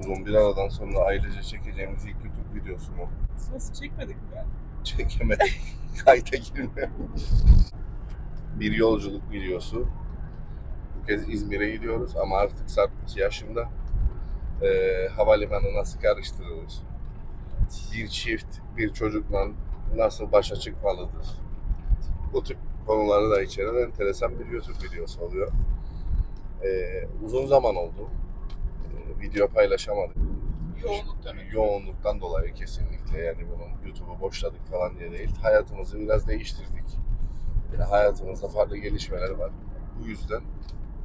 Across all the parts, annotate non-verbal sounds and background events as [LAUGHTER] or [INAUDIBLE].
Uzun bir aradan sonra ailece çekeceğimiz ilk YouTube videosu mu? Nasıl çekmedik mi yani? Çekemedik. [LAUGHS] Kayda girmiyor. Bir yolculuk videosu. Bu kez İzmir'e gidiyoruz ama artık Sarp 2 yaşında. Ee, havalimanı nasıl karıştırılır? Bir çift, bir çocukla nasıl başa çıkmalıdır? Bu tip konuları da içeren enteresan bir YouTube videosu oluyor. Ee, uzun zaman oldu. Video paylaşamadık. Yoğunluk dönemi. Yoğunluktan dolayı kesinlikle yani bunun YouTube'u boşladık falan diye değil. Hayatımızı biraz değiştirdik. Yani hayatımızda farklı gelişmeler var. Bu yüzden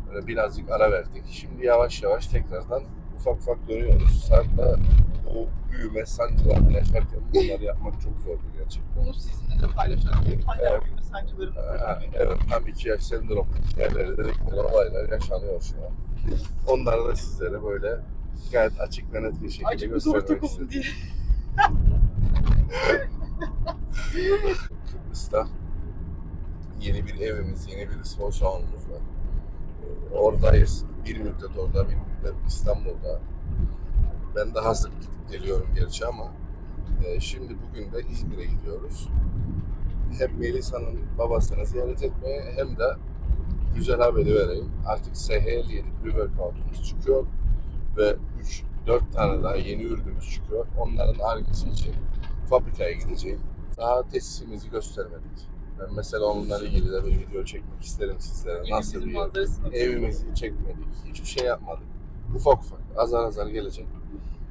böyle birazcık ara verdik. Şimdi yavaş yavaş tekrardan ufak ufak dönüyoruz. Sarp'la o büyüme sancılarını yaşarken bunları yapmak çok zordu gerçekten. Bunu sizinle de paylaşalım. Hala Evet. büyüme sancılarımız Ee, var. evet, tam iki yaş sendrom yerleri dedikleri olaylar yaşanıyor şu an. Onları da sizlere böyle gayet açık ve net bir şekilde zor göstermek istedim. diye. Kıbrıs'ta yeni bir evimiz, yeni bir spor salonumuz var. Oradayız. Bir müddet orada, bir müddet İstanbul'da. Ben daha sık gidip geliyorum gerçi ama e, şimdi bugün de İzmir'e gidiyoruz. Hem Melisa'nın babasını ziyaret etmeye hem de güzel haberi vereyim. Artık Sehel yeni pre-workout'umuz çıkıyor ve 3-4 tane daha yeni ürünümüz çıkıyor. Onların argesi için fabrikaya gideceğim. Daha tesisimizi göstermedik. Ben mesela onunla ilgili de bir video çekmek isterim sizlere. Nasıl bir Evimizi çekmedik. Hiçbir şey yapmadık. Ufak ufak, azar azar gelecek.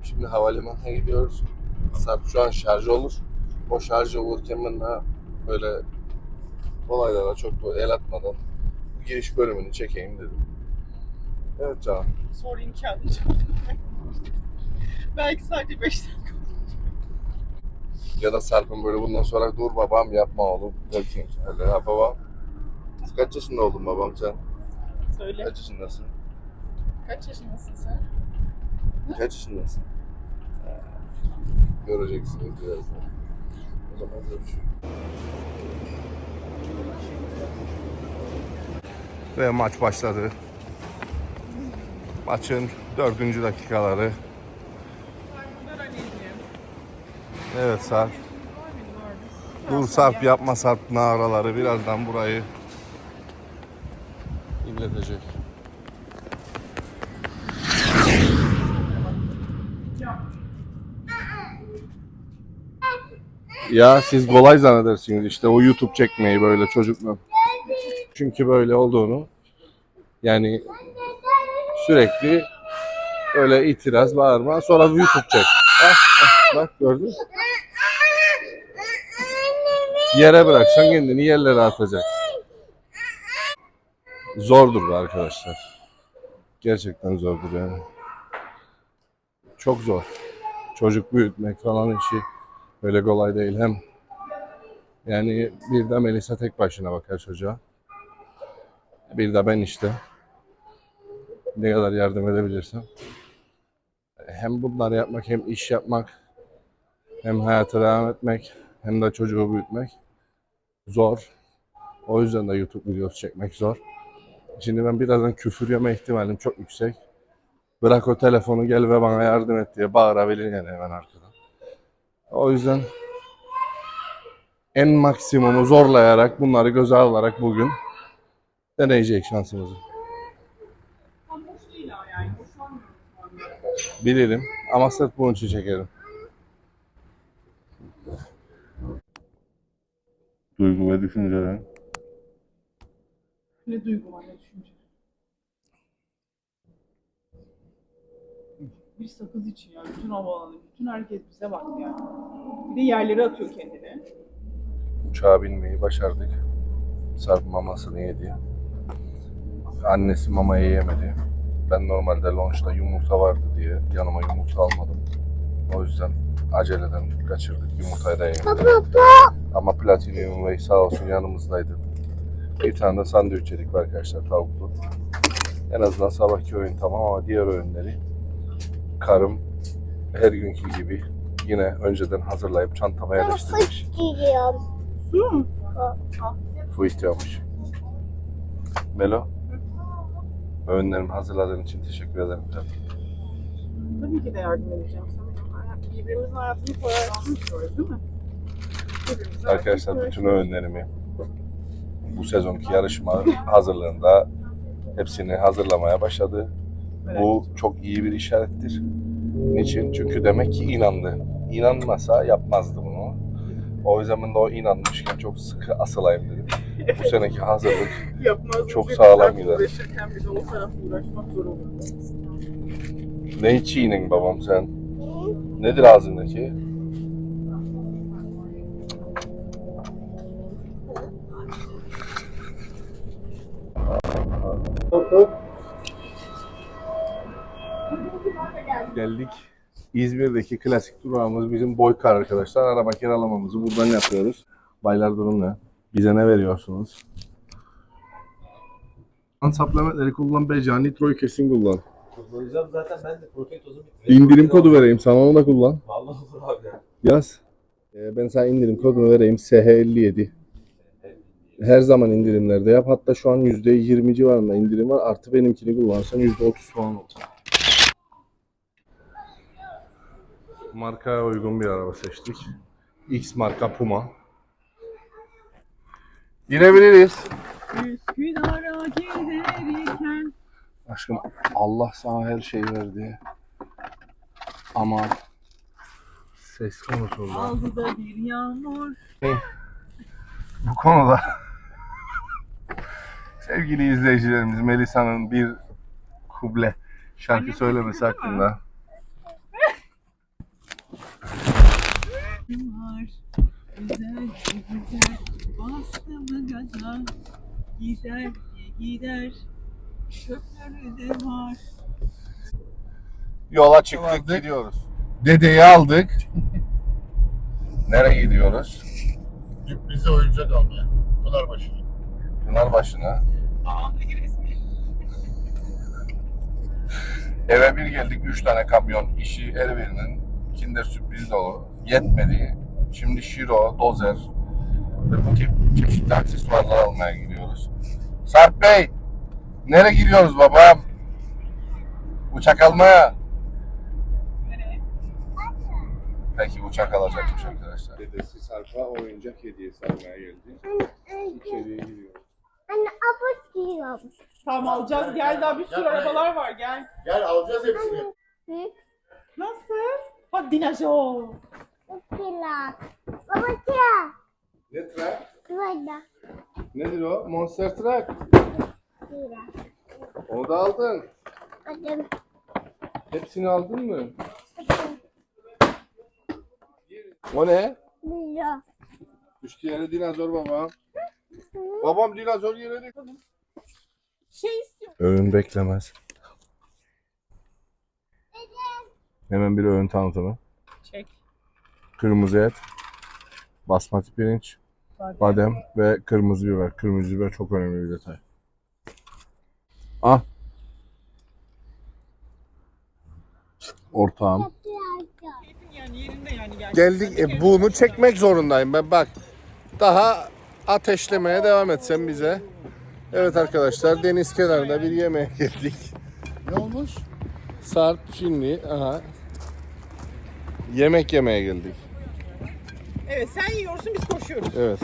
Şimdi havalimanına gidiyoruz. Sarp şu an şarj olur. O şarj olurken ben daha böyle olaylara çok da el atmadan bu giriş bölümünü çekeyim dedim. Evet canım. Sonra imkanı Belki sadece 5 dakika. Ya da Sarp'ın böyle bundan sonra dur babam yapma oğlum derken öyle ha babam. Kaç yaşında oldun babam sen? Söyle. Kaç yaşındasın? Kaç yaşındasın sen? Kaç yaşındasın? Göreceksiniz birazdan. O zaman görüşürüz. Ve maç başladı. Maçın dördüncü dakikaları. Evet Sarp. Dur Sarp yapma Sarp naraları birazdan burayı inletecek. Ya siz kolay zannedersiniz işte o YouTube çekmeyi böyle çocukla. Çünkü böyle olduğunu yani sürekli öyle itiraz bağırma sonra YouTube çek. Bak, bak, bak gördün? Yere bıraksan kendini yerlere atacak. Zordur arkadaşlar. Gerçekten zordur yani. Çok zor. Çocuk büyütmek falan işi öyle kolay değil. Hem yani bir de Melisa tek başına bakar çocuğa. Bir de ben işte. Ne kadar yardım edebilirsem. Hem bunları yapmak hem iş yapmak hem hayata devam etmek hem de çocuğu büyütmek zor. O yüzden de YouTube videosu çekmek zor. Şimdi ben birazdan küfür yeme ihtimalim çok yüksek. Bırak o telefonu gel ve bana yardım et diye bağırabilir yani hemen arkadan. O yüzden en maksimumu zorlayarak bunları göze alarak bugün deneyecek şansımızı. Bilirim ama sırf bunun için çekerim. Duygu ve düşünceler. Ne duygu var ne Bir sakız için ya. Bütün havaalanı, bütün herkes bize baktı yani. Bir de yerlere atıyor kendini. Uçağa binmeyi başardık. Sarp mamasını yedi. Annesi mamayı yemedi. Ben normalde lunchta yumurta vardı diye yanıma yumurta almadım. O yüzden aceleden kaçırdık yumurtayı da yemedim. Ama Platinum Bey sağ olsun yanımızdaydı. Bir tane de sandviç yedik arkadaşlar tavuklu. En azından sabahki öğün tamam ama diğer öğünleri karım her günkü gibi yine önceden hazırlayıp çantama yerleştirmiş. Gidiyorum. Su? Su istiyormuş. Melo. Öğünlerimi hazırladığın için teşekkür ederim. canım. Tabii ki de yardım edeceğim sana. Birbirimizin hayatını kolaylaştırıyoruz değil mi? Arkadaşlar bütün öğünlerimi bu sezonki yarışma hazırlığında hepsini hazırlamaya başladı. Evet. Bu çok iyi bir işarettir. Niçin? Çünkü demek ki inandı. İnanmasa yapmazdı bunu. O ben de o inanmışken çok sıkı asılayım dedim. Bu seneki hazırlık. Çok sağlam gider. Uğraşırken bir de o tarafla uğraşmak zor olur. ne çiğnin babam sen? Nedir ağzındaki? Geldik. İzmir'deki klasik durağımız bizim Boykar arkadaşlar. Araba kiralamamızı buradan yapıyoruz. Baylar durum ne? Bize ne veriyorsunuz? Supplementleri kullan, Becan, Nitro'yu kesin kullan. Kullanacağım zaten ben de protein tozu. İndirim kodu vereyim sana onu da kullan. Vallahi olur abi. Yaz. Ee, ben sana indirim kodunu vereyim. SH57. Her zaman indirimlerde yap. Hatta şu an %20 civarında indirim var. Artı benimkini kullanırsan %30 falan olur. Markaya uygun bir araba seçtik. X marka Puma. Girebiliriz. Üsküdar'a giderken Aşkım Allah sana her şeyi verdi. Ama ses konusunda aldı da bir yağmur. bu konuda sevgili izleyicilerimiz Melisa'nın bir kuble şarkı söylemesi hakkında var. Güzel güzel bastı mı gaza gider gider şoförü de var. yola çıktık gidiyoruz. Dedeyi aldık. Nereye gidiyoruz? Sürprize oyuncak almaya. Pınarbaşı. Pınarbaşı'na. Aa. Eve bir geldik 3 tane kamyon işi her birinin kinder sürpriz dolu. Yetmedi. Şimdi Şiro, Dozer ve bu tip çeşitli aksesuarlar almaya gidiyoruz. Sarp Bey, nereye gidiyoruz babam? Uçak almaya. Nereye? Peki uçak alacakmış arkadaşlar. Dedesi Sarp'a oyuncak hediyesi almaya geldi. İçeriye giriyoruz. Anne apos giyiyorum. Tamam alacağız gel daha bir sürü arabalar var gel. Gel alacağız hepsini. Hı? Ha dinozor. Kila. Baba kila. Ne trak? Burada. Nedir o? Monster Truck. Kila. Onu da aldın. Adım. Hepsini aldın mı? O ne? Bilo. Düştü yere dinozor baba. Babam dinozor yere düştü. Şey istiyorum. Öğün beklemez. Hemen bir öğün tanıtımı. Çek. Kırmızı et, basmati pirinç, badem ve kırmızı biber. Kırmızı biber çok önemli bir detay. Ah. Ortağım. Keyfin yani yerinde yani gerçekten. Geldik. E, bunu çekmek zorundayım ben bak. Daha ateşlemeye devam etsen bize. Evet arkadaşlar deniz kenarında bir yemeğe geldik. Ne olmuş? Sarp şimdi aha. Yemek yemeye geldik. Evet sen yiyorsun biz koşuyoruz. Evet.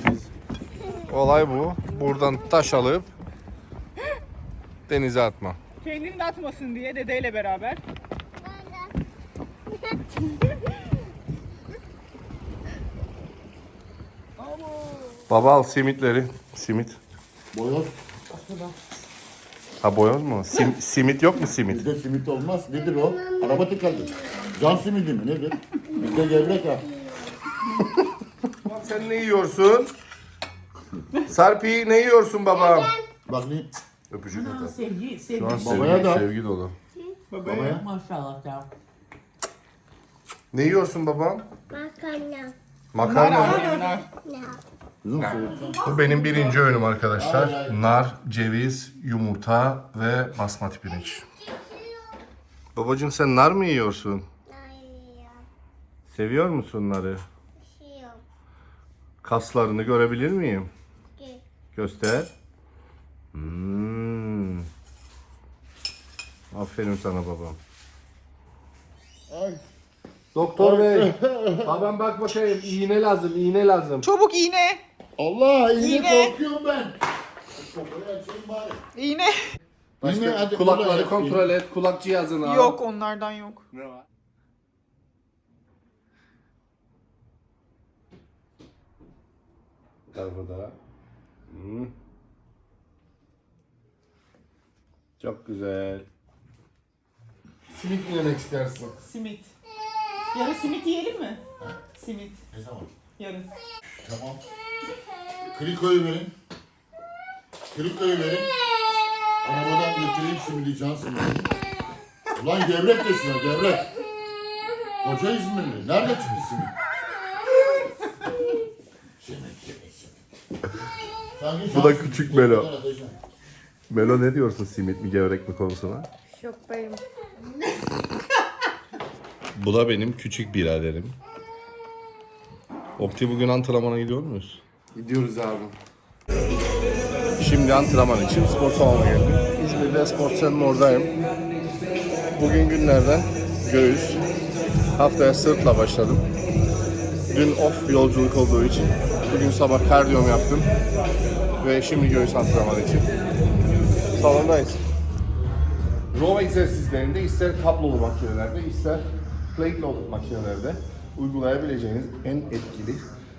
Olay bu. Buradan taş alıp denize atma. Kendini de atmasın diye dedeyle beraber. Baba al simitleri. Simit. Boyoz. Ha boyoz mu? Sim- [LAUGHS] simit yok mu simit? Bizde simit olmaz. Nedir o? Araba tıkalı. Can simidi mi nedir? Bizde gevrek ha. Sen ne yiyorsun? Sarpi ne yiyorsun babam? Bak ne? Öpücük atar. Sevgi, sevgi. Şu an Babaya sevgi, da. sevgi dolu. Babaya. Maşallah ya. Ne yiyorsun babam? Makarna. Makarna. Kızım soğuksun. Bu benim birinci öğünüm arkadaşlar. Nar, ceviz, yumurta ve basmati pirinç. Babacığım sen nar mı yiyorsun? Seviyor musun narı? Kaslarını görebilir miyim? Göster. Hmm. Aferin sana babam. Ay. Doktor bey. [LAUGHS] Babam bak bakayım iğne lazım iğne lazım. Çabuk iğne. Allah iğne İğne. korkuyorum ben. Kapıyı açayım bari. İğne. İğne, hadi kulakları kontrol et kulak cihazını al. Yok onlardan yok. Ne var? Tarafı da. Hmm. Çok güzel. Simit mi yemek istersin? Simit. Yarın simit yiyelim mi? Simit. Ne zaman? Yarın. Tamam. Krikoyu verin. Krikoyu verin. Arabadan götüreyim simidi can simidi. Ulan gevrek de şuna gevrek. Koca İzmirli. Nerede çıktı simit? Simit, simit, simit. Sanki Bu da küçük Melo. Melo ne diyorsun simit mi gevrek mi konusuna? Şoktayım. Bu da benim küçük biraderim. Opti bugün antrenmana gidiyor muyuz? Gidiyoruz abi. Şimdi antrenman için spor salonuna geldim. İzmir'de spor salonunun oradayım. Bugün günlerden göğüs. Haftaya sırtla başladım. Dün off yolculuk olduğu için bugün sabah kardiyom yaptım. Ve şimdi göğüs antrenmanı için salondayız. Row egzersizlerinde ister kablolu makinelerde ister plate loaded makinelerde uygulayabileceğiniz en etkili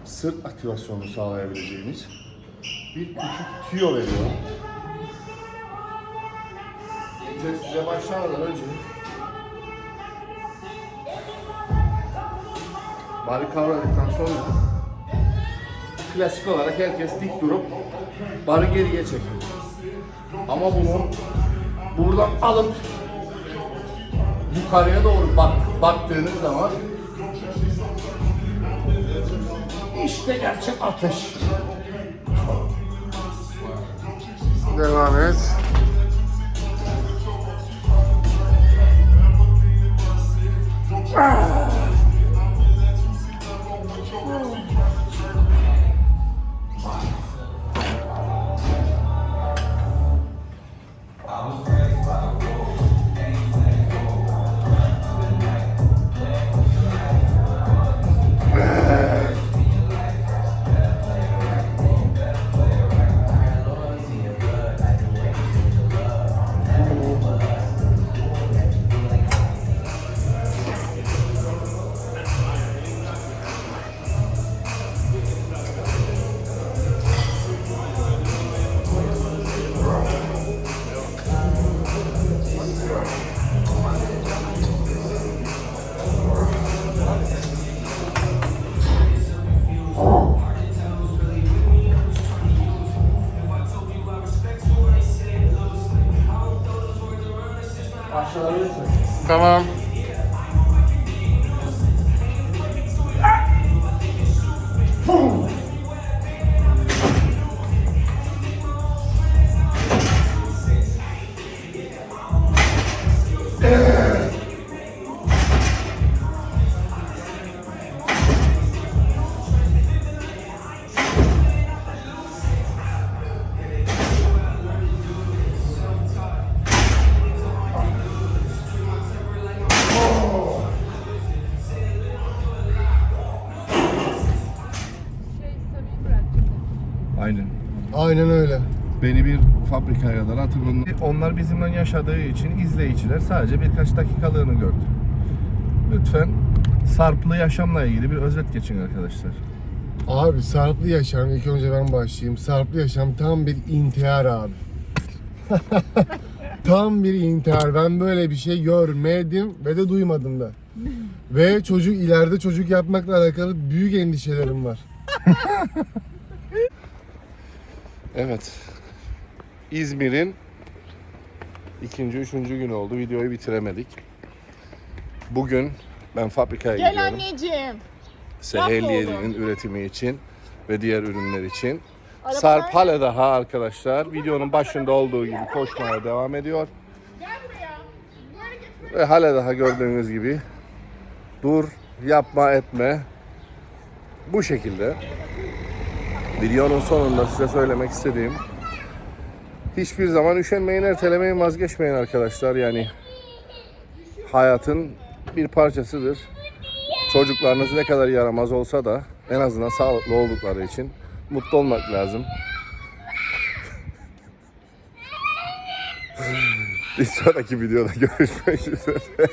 sırt aktivasyonunu sağlayabileceğiniz bir küçük tüyo veriyor. Egzersize başlamadan önce bari kavradıktan sonra klasik olarak herkes dik durup barı geriye çekiyor. Ama bunu buradan alıp yukarıya doğru bak, baktığınız zaman işte gerçek ateş. Devam et. Tamam. Aynen. Aynen öyle. Beni bir fabrikaya kadar hatırladım. Onlar bizimle yaşadığı için izleyiciler sadece birkaç dakikalığını gördü. Lütfen sarplı yaşamla ilgili bir özet geçin arkadaşlar. Abi sarplı yaşam ilk önce ben başlayayım. Sarplı yaşam tam bir intihar abi. [LAUGHS] tam bir intihar. Ben böyle bir şey görmedim ve de duymadım da. ve çocuk ileride çocuk yapmakla alakalı büyük endişelerim var. [LAUGHS] Evet. İzmir'in ikinci, üçüncü günü oldu. Videoyu bitiremedik. Bugün ben fabrikaya Gel gidiyorum. anneciğim. Yediğinin üretimi için ve diğer ürünler için. Sarp hala daha arkadaşlar videonun başında olduğu gibi koşmaya devam ediyor. Ve hala daha gördüğünüz gibi dur, yapma, etme. Bu şekilde. Videonun sonunda size söylemek istediğim hiçbir zaman üşenmeyin, ertelemeyin, vazgeçmeyin arkadaşlar. Yani hayatın bir parçasıdır. Çocuklarınız ne kadar yaramaz olsa da en azından sağlıklı oldukları için mutlu olmak lazım. Bir sonraki videoda görüşmek üzere.